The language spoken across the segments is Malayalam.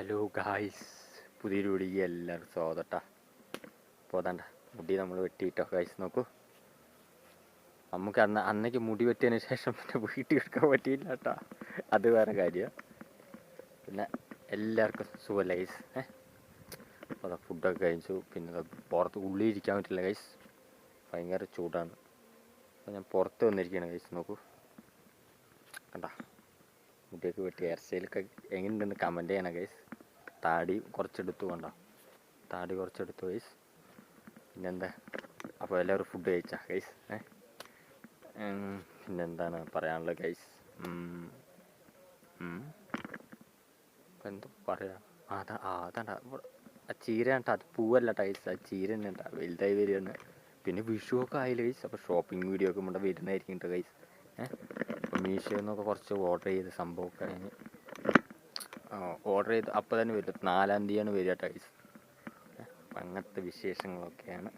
ഹലോ ഗായ്സ് പുതിയൊരു വീഡിയോ എല്ലാവരും സ്വാഗതട്ടാ പോതാണ്ട മുടി നമ്മൾ വെട്ടിയിട്ടോ ഗായ്സ് നോക്കൂ. നമുക്ക് അന്ന് അന്നേക്ക് മുടി വെട്ടിയതിന് ശേഷം പിന്നെ വീട്ടിൽ എടുക്കാൻ പറ്റിയില്ല കേട്ടോ അത് വേറെ കാര്യമാണ് പിന്നെ എല്ലാവർക്കും സുഖമല്ല ഗൈസ് ഏ? അപ്പോൾ ഫുഡൊക്കെ കഴിച്ചു പിന്നെ പുറത്ത് ഉള്ളിൽ ഇരിക്കാൻ പറ്റില്ല ഗൈസ് ഭയങ്കര ചൂടാണ്. അപ്പോൾ ഞാൻ പുറത്ത് വന്നിരിക്കുകയാണ് ഗൈസ് നോക്കൂ. കണ്ട? മുടിയൊക്കെ വെട്ടി ഹെയർ സ്റ്റൈലൊക്കെ എങ്ങനെയുണ്ടെന്ന് കമന്റ് ചെയ്യണം ഗൈസ് താടി കുറച്ചെടുത്തു കൊണ്ടോ? താടി കുറച്ചെടുത്തു ഗൈസ് പിന്നെന്താ? അപ്പോൾ എല്ലാവരും ഫുഡ് കഴിച്ചാ ഗൈസ് പിന്നെന്താണ് പറയാനുള്ളത് ഗൈസ് എന്താ പറയാ? അതാ അതാണ്ട. ആ ചീര കണ്ടാ അത് പൂവല്ല ടൈസ് ആ ചീര തന്നെ ഉണ്ടാ വലുതായി വരികയാണ്. പിന്നെ വിഷു ഒക്കെ ആയില്ല ഗൈസ് അപ്പോൾ ഷോപ്പിംഗ് വീഡിയോ ഒക്കെ ഇവിടെ വരുന്നതായിരിക്കും കേട്ടോ ഗൈസ് ഏഹ് നിന്നൊക്കെ കുറച്ച് ഓർഡർ ചെയ്ത സംഭവമൊക്കെ ഓർഡർ ചെയ്ത് അപ്പോൾ തന്നെ വരും. നാലാം തീയതിയാണ് വരിക അപ്പം അങ്ങനത്തെ വിശേഷങ്ങളൊക്കെയാണ്.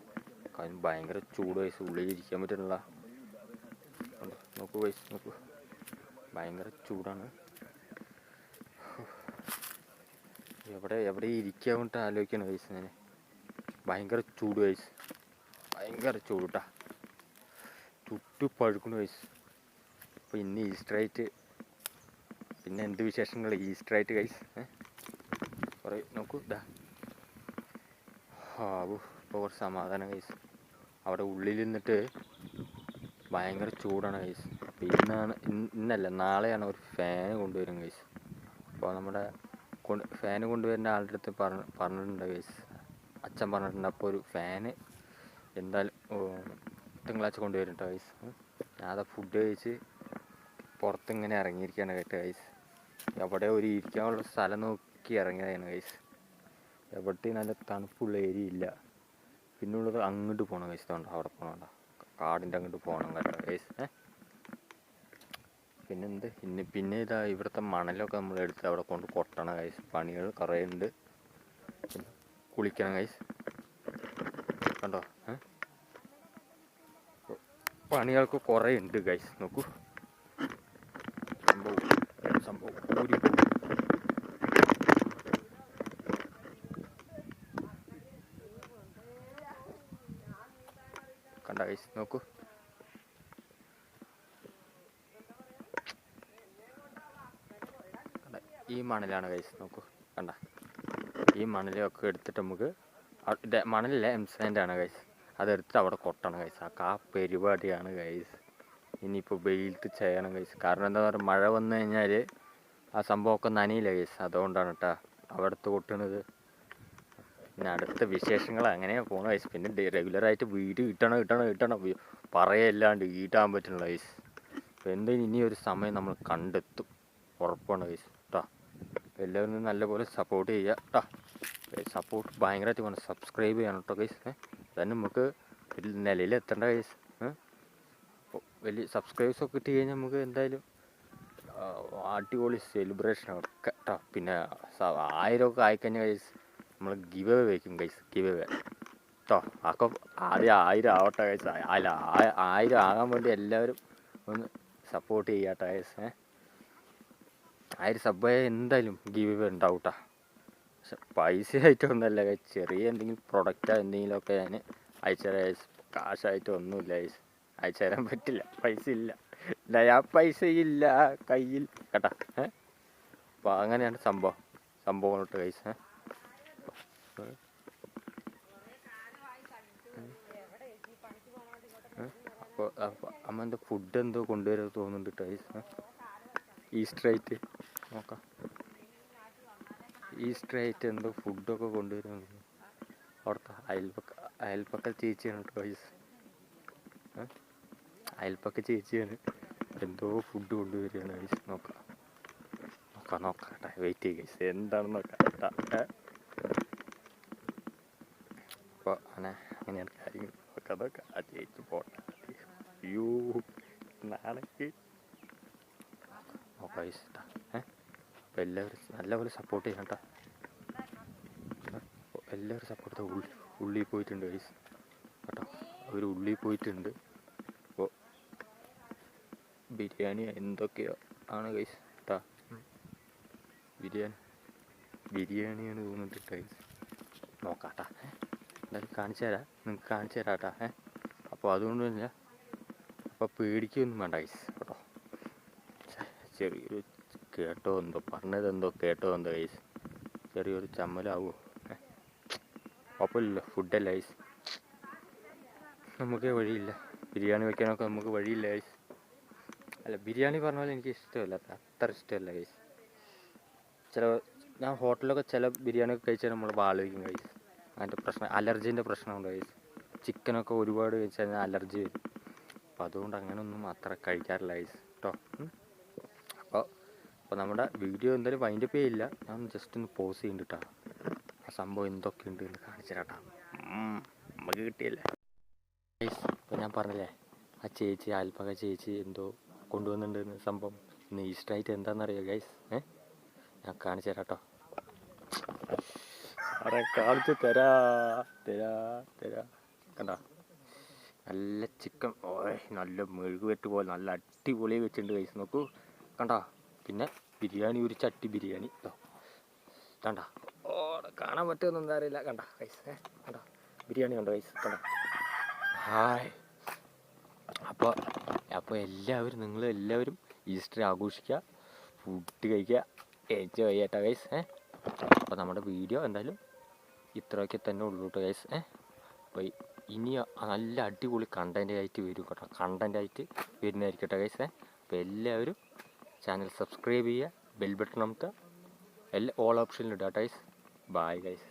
കാര്യം ഭയങ്കര ചൂട് വയസ്സ് ഉള്ളിൽ ഇരിക്കാൻ പറ്റുന്നില്ല. നോക്കൂ വയസ്സ് നോക്കൂ. ഭയങ്കര ചൂടാണ്. എവിടെ എവിടെ ഇരിക്കാൻ വേണ്ടിട്ട് ആലോചിക്കണം വയസ്സ് ഞാൻ ഭയങ്കര ചൂട് വയസ്സ് ഭയങ്കര ചൂടാ ചുട്ടു പഴുക്കണ വയസ്സ് അപ്പോൾ ഇന്ന് ഈസ്റ്റർ ആയിട്ട് പിന്നെ എന്ത് വിശേഷങ്ങൾ ഈസ്റ്റർ ആയിട്ട് കൈസ് കുറേ നോക്കൂ. ഇതാ ഹാവു ഇപ്പോൾ കുറച്ച് സമാധാനം കൈസ് അവിടെ ഉള്ളിൽ നിന്നിട്ട് ഭയങ്കര ചൂടാണ് കൈസ് അപ്പോൾ ഇന്നാണ് ഇന്നല്ല നാളെയാണ് ഒരു ഫാൻ കൊണ്ടുവരും കൈസ് അപ്പോൾ നമ്മുടെ കൊണ്ട് ഫാന് കൊണ്ടുവരുന്ന ആളുടെ അടുത്ത് പറഞ്ഞ പറഞ്ഞിട്ടുണ്ട് കൈസ് അച്ഛൻ പറഞ്ഞിട്ടുണ്ട് അപ്പോൾ ഒരു ഫാന് എന്തായാലും തിങ്കളാഴ്ച കൊണ്ടുവരും കേട്ടോ കൈസ് ഞാൻ അതാ ഫുഡ് കഴിച്ച് പുറത്തിങ്ങനെ ഇറങ്ങിയിരിക്കുകയാണ് കേട്ടോ ഗൈസ് എവിടെ ഒരു ഇരിക്കാനുള്ള സ്ഥലം നോക്കി ഇറങ്ങിയതാണ് ഗൈസ് എവിടെയും നല്ല തണുപ്പുള്ള ഏരിയ ഇല്ല. പിന്നെ ഉള്ളത് അങ്ങോട്ട് പോകണം ഗൈസ് തോണ്ട അവിടെ പോകണണ്ട കാടിന്റെ അങ്ങോട്ട് പോകണം കേട്ടോ ഗൈസ് ഏ? പിന്നെന്ത്? പിന്നെ പിന്നെ ഇതാ ഇവിടുത്തെ മണലൊക്കെ നമ്മൾ എടുത്ത് അവിടെ കൊണ്ട് കൊട്ടണം ഗൈസ് പണികൾ കുറേ ഉണ്ട്. കുളിക്കണം ഗൈസ് കണ്ടോ? പണികൾക്ക് കുറേ ഉണ്ട് ഗൈസ് നോക്കൂ സംഭവം സംഭവം ഊരി പോകും. ഗൈസ് നോക്കൂ ഈ മണലാണ് ഗൈസ് നോക്കൂ. കണ്ട. ഈ മണലൊക്കെ എടുത്തിട്ട് നമുക്ക് മണലില്ല എം സാൻഡാണ് ഗൈസ് അതെടുത്തിട്ട് അവിടെ കൊട്ടണം ഗൈസ് ആ കാ പരിപാടിയാണ് ഗൈസ് ഇനിയിപ്പോൾ വെയിലത്ത് ചെയ്യണം ഗൈസ് കാരണം എന്താ പറയുക മഴ വന്നു കഴിഞ്ഞാൽ ആ സംഭവമൊക്കെ നനയില്ല ഗൈസ് അതുകൊണ്ടാണ് കേട്ടോ അവിടുത്തെ കൊട്ടണത്. പിന്നെ അടുത്ത വിശേഷങ്ങൾ അങ്ങനെ പോണ വയസ്സ് പിന്നെ റെഗുലറായിട്ട് വീട് കിട്ടണം കിട്ടണം കിട്ടണം. പറയല്ലാണ്ട് വീട്ടാൻ പറ്റുള്ള വയസ്സ് അപ്പോൾ എന്തായാലും ഇനി ഒരു സമയം നമ്മൾ കണ്ടെത്തും. ഉറപ്പാണ് വയസ്സ് കേട്ടോ എല്ലാവരും നല്ലപോലെ സപ്പോർട്ട് ചെയ്യുക. കേട്ടോ സപ്പോർട്ട് ഭയങ്കരമായിട്ട് വേണം. സബ്സ്ക്രൈബ് ചെയ്യണം കേട്ടോ ഗൈസ് തന്നെ നമുക്ക് നിലയിൽ എത്തേണ്ട ഗൈസ് വലിയ സബ്സ്ക്രൈബേഴ്സ് ഒക്കെ കിട്ടി കഴിഞ്ഞാൽ നമുക്ക് എന്തായാലും അടിപൊളി സെലിബ്രേഷൻ ഒക്കെ. കേട്ടോ പിന്നെ ആയിരമൊക്കെ ആയിക്കഴിഞ്ഞാൽ ഗൈസ് നമ്മൾ ഗിവ് അവേ വയ്ക്കും ഗൈസ് ഗിവ് അവേ കേട്ടോ അപ്പോൾ ആദ്യം ആയിരം ആവട്ടെ ഗൈസ് അല്ല ആയിരം ആകാൻ വേണ്ടി എല്ലാവരും ഒന്ന് സപ്പോർട്ട് ചെയ്യാട്ടോ ഗൈസ് ഏ? ആയിരം സബ്ബായ എന്തായാലും ഗിവ് അവേ ഉണ്ടാവും കേട്ടോ പക്ഷെ പൈസ ആയിട്ടൊന്നുമല്ല ഗൈസ് ചെറിയ എന്തെങ്കിലും പ്രൊഡക്റ്റോ എന്തെങ്കിലുമൊക്കെ ഞാൻ അയച്ചുതരാം ഗൈസ് കാശായിട്ട് ഒന്നുമില്ല ഗൈസ് അയച്ചു തരാൻ പറ്റില്ല. പൈസ ഇല്ല. നയാ പൈസ ഇല്ല. കയ്യിൽ. കേട്ടാ ഏ? അപ്പോൾ അങ്ങനെയാണ് സംഭവം. സംഭവം കേട്ടോ ഗൈസ് ഏ? അപ്പോൾ അമ്മ ഫുഡ് എന്തോ കൊണ്ടുവരാൻ തോന്നുന്നുണ്ട് ടൈസ് ഈസ്റ്റർ ആയിട്ട് നോക്കാം. ഈസ്റ്റർ ആയിട്ട് എന്തോ ഫുഡൊക്കെ കൊണ്ടുവരുന്നു അവിടുത്തെ അയൽപ്പക്ക അയൽപ്പക്ക ചേച്ചിയാണ് ടോയ്സ് അയൽപ്പക്ക ചേച്ചിയാണ്. എന്തോ ഫുഡ് കൊണ്ടുവരികയാണ് ഗൈസ് നോക്കാം. നോക്കാം നോക്കാം വെയിറ്റ് ചെയ്യുക എന്താണെന്ന് നോക്കാം അപ്പോൾ അങ്ങനെ അങ്ങനെയാണ് കാര്യങ്ങൾ നമുക്ക് അതൊക്കെ. ആ ചേച്ചി പോട്ടെ അയ്യോ നാളേക്ക് നോക്കാം ഗൈസ് കേട്ടോ ഏ? അപ്പോൾ എല്ലാവരും നല്ലപോലെ സപ്പോർട്ട് ചെയ്യണം കേട്ടോ. എല്ലാവരും സപ്പോർട്ട് ഉള്ളി ഉള്ളിൽ പോയിട്ടുണ്ട് ഗൈസ് കേട്ടോ. അവർ ഉള്ളിൽ പോയിട്ടുണ്ട്. അപ്പോൾ ബിരിയാണി എന്തൊക്കെയോ ആണ് ഗൈസ് കേട്ടോ ബിരിയാണി ബിരിയാണിയാണ് തോന്നിട്ട് ഗൈസ് നോക്കാട്ടാ? എന്തായാലും കാണിച്ചു തരാം. നിങ്ങൾക്ക് കാണിച്ചു തരാം കേട്ടോ ഏ? അപ്പോൾ അതുകൊണ്ട് തന്നെ അപ്പോൾ പേടിക്കൊന്നും വേണ്ട ഐസ് കേട്ടോ. ചെറിയൊരു കേട്ടോ എന്തോ പറഞ്ഞത് എന്തോ കേട്ടോ എന്തോ ഐസ് ചെറിയൊരു ചമ്മലാവോ കുഴപ്പമില്ലല്ലോ ഫുഡല്ല ഐസ് നമുക്ക് വഴിയില്ല. ബിരിയാണി വെക്കാനൊക്കെ നമുക്ക് വഴിയില്ല ഗൈസ് അല്ല ബിരിയാണി പറഞ്ഞ പോലെ എനിക്ക് ഇഷ്ടമല്ല അത്ര ഇഷ്ടമല്ല ഗൈസ് ചില ഞാൻ ഹോട്ടലിലൊക്കെ ചില ബിരിയാണിയൊക്കെ കഴിച്ചാൽ നമ്മൾ ആലോചിക്കും ഗൈസ് അതിന്റെ പ്രശ്നം അലർജീന്റെ പ്രശ്നമുണ്ട് ഗൈസ് ചിക്കനൊക്കെ ഒരുപാട് കഴിച്ച് കഴിഞ്ഞാൽ അലർജി വരും. അപ്പോൾ അതുകൊണ്ട് അങ്ങനെയൊന്നും അത്ര കഴിക്കാറില്ല ഗൈസ് കേട്ടോ അപ്പോൾ അപ്പോൾ നമ്മുടെ വീഡിയോ എന്തായാലും വൈൻഡപ്പ് ചെയ്യില്ല. ഞാൻ ജസ്റ്റ് ഒന്ന് പോസ് ചെയ്യുന്നുണ്ട് കേട്ടോ ആ സംഭവം എന്തൊക്കെയുണ്ട് എന്ന് കാണിച്ചു കേട്ടോ നമുക്ക് കിട്ടിയല്ലേ? ഗൈസ് ഇപ്പോൾ ഞാൻ പറഞ്ഞില്ലേ ആ ചേച്ചി ആൽപ്പക ചേച്ചി എന്തോ കൊണ്ടുവന്നിട്ടുണ്ടെന്ന് സംഭവം. ഇന്ന് ഈസ്റ്റായിട്ട് എന്താണെന്നറിയോ ഗൈസ് ഏ? ഞാൻ കാണിച്ചു തരാം കേട്ടോ സാറേ കാണിച്ചു തരാ തരാ തരാ. കണ്ടോ? നല്ല ചിക്കൻ ഓയ് നല്ല മെഴുകുവെട്ട് പോലെ നല്ല അടിപൊളി വെച്ചിട്ടുണ്ട് കഴിച്ച് നോക്കൂ. കണ്ടോ? പിന്നെ ബിരിയാണി ഒരു ചട്ടി ബിരിയാണി. കണ്ട? ഓ കാണാൻ പറ്റുമെന്ന് എന്താ അറിയില്ല. കണ്ട? കൈസ് കണ്ടോ? ബിരിയാണി കണ്ടോ കൈസ് കണ്ടോ? ഹായ്. അപ്പോൾ അപ്പോൾ എല്ലാവരും നിങ്ങൾ എല്ലാവരും ഈസ്റ്റർ ആഘോഷിക്കുക ഫുഡ് കഴിക്കുക എൻജോയ് ചെയ്യട്ടെ കൈസ് ഏഹ് അപ്പോൾ നമ്മുടെ വീഡിയോ എന്തായാലും ഇത്രയൊക്കെ തന്നെ ഉള്ളൂ കേട്ടോ ഗൈസ് ഏ? അപ്പോൾ ഇനി നല്ല അടിപൊളി കണ്ടന്റ് ആയിട്ട് വരും കേട്ടോ. കണ്ടന്റ് ആയിട്ട് വരുന്നതായിരിക്കും ഗൈസ് ഏ? അപ്പോൾ എല്ലാവരും ചാനൽ സബ്സ്ക്രൈബ് ചെയ്യുക ബെൽ ബട്ടൺ നമുക്ക് എല്ലാ ഓൾ ഓപ്ഷനിലിടുക ഗൈസ് ബൈ ഗൈസ്